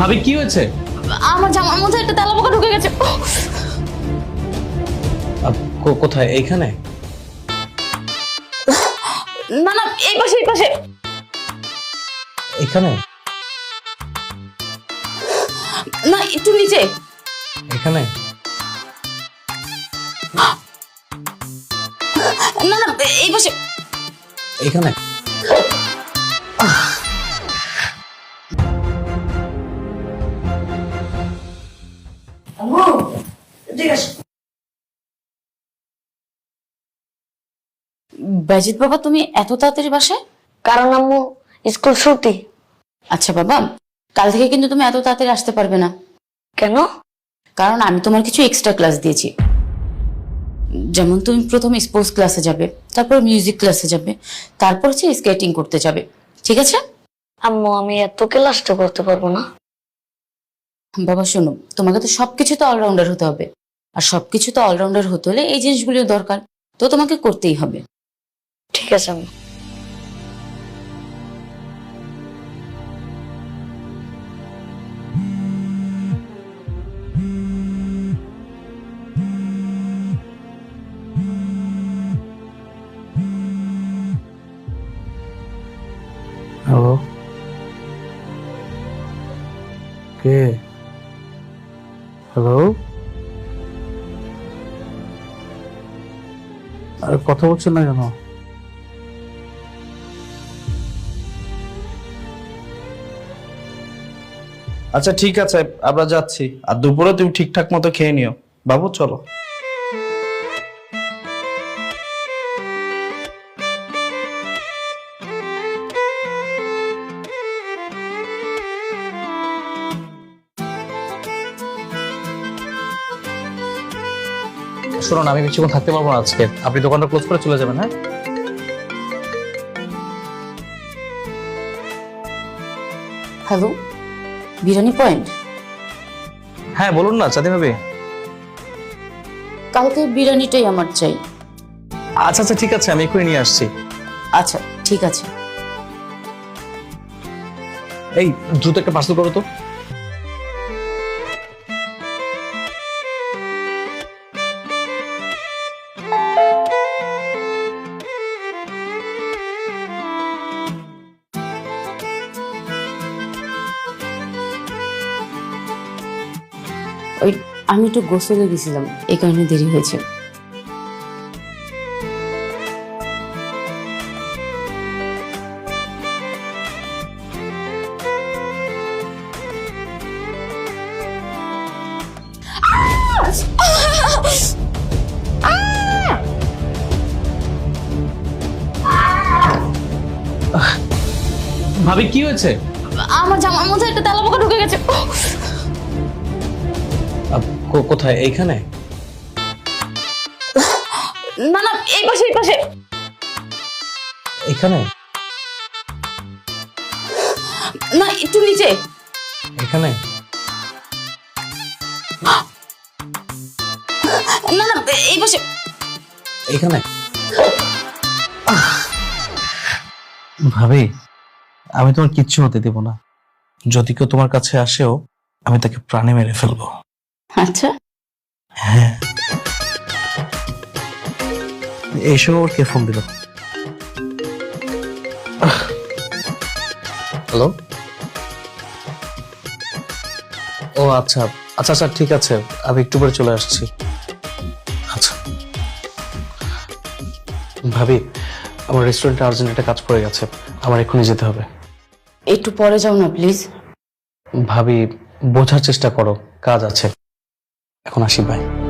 ভাবি কি হয়েছে? আমার জামার মধ্যে একটা তেলা পোকা ঢুকে গেছে। কোথায়? এইখানে? না না এই পাশে এই পাশে। এখানে? না একটু নিচে। এখানে? না না এই পাশে। এখানে? বাজিত বাবা তুমি এত তাড়াতাড়ি বাসায়? কারণ আম্মু স্কুল ছুটি। আচ্ছা বাবা কাল থেকে কিন্তু তুমি এত তাড়াতাড়ি আসতে পারবে না। কেন? কারণ আমি তোমার কিছু এক্সট্রা ক্লাস দিয়েছি। যেমন তুমি প্রথমে স্পোর্টস ক্লাসে যাবে তারপর মিউজিক ক্লাসে যাবে তারপর হচ্ছে স্কেটিং করতে যাবে। ঠিক আছে? আম্মু আমি এত ক্লাসটা করতে পারব না। বাবা শোনো তোমাকে তো সবকিছু তো অলরাউন্ডার হতে হবে। আর সবকিছু তো অলরাউন্ডার হতে হলে এই জিনিসগুলিও দরকার। তো তোমাকে করতেই হবে। ঠিক আছে আম্মু। হ্যালো? কে? হ্যালো? আর কথা বলছেন না কেন? আচ্ছা ঠিক আছে, আমরা যাচ্ছি। আর দুপুরে তুমি ঠিকঠাক মতো খেয়ে নিও। বাবু, চলো। শুনুন আমি বেশিক্ষণ থাকতে পারব না আজকে। আপনি দোকানটা ক্লোজ করে চলে যাবেন হ্যাঁ? হ্যালো বিরিয়ানি পয়েন্ট হ্যাঁ বলুন না চাঁদি ভাবি। কালকে বিরিয়ানিটাই আমার চাই। আচ্ছা আচ্ছা ঠিক আছে আমি এক্ষুনি নিয়ে আসছি। আচ্ছা ঠিক আছে। এই দ্রুত একটা পার্সেল করো তো। ওই আমি একটু গোসলে গেছিলাম। এই কারণে দেরি হয়েছে। ভাবি কি হয়েছে? আমার জামার মধ্যে একটা তেলা পোকা ঢুকে গেছে। কোথায়? এইখানে? না না এই পাশে এই পাশে। এখানে? না একটু নিচে। এখানে? না না এই পাশে। এখানে? ভাবি আমি তোমার কিচ্ছু হতে দেব না। যদি কেউ তোমার কাছে আসেও আমি তাকে প্রাণে মেরে ফেলব। আচ্ছা। হ্যাঁ। এই সময় ওর কে ফোন দিল? হ্যালো ও আচ্ছা। আচ্ছা আচ্ছা ঠিক আছে। আমি একটু পরে চলে আসছি। আচ্ছা। ভাবি আমার রেস্টুরেন্টে আর্জেন্ট একটা কাজ পড়ে গেছে। আমার এক্ষুনি যেতে হবে। একটু পরে যাও না প্লিজ ভাবি বোঝার চেষ্টা করো। কাজ আছে। এখন আসি ভাই।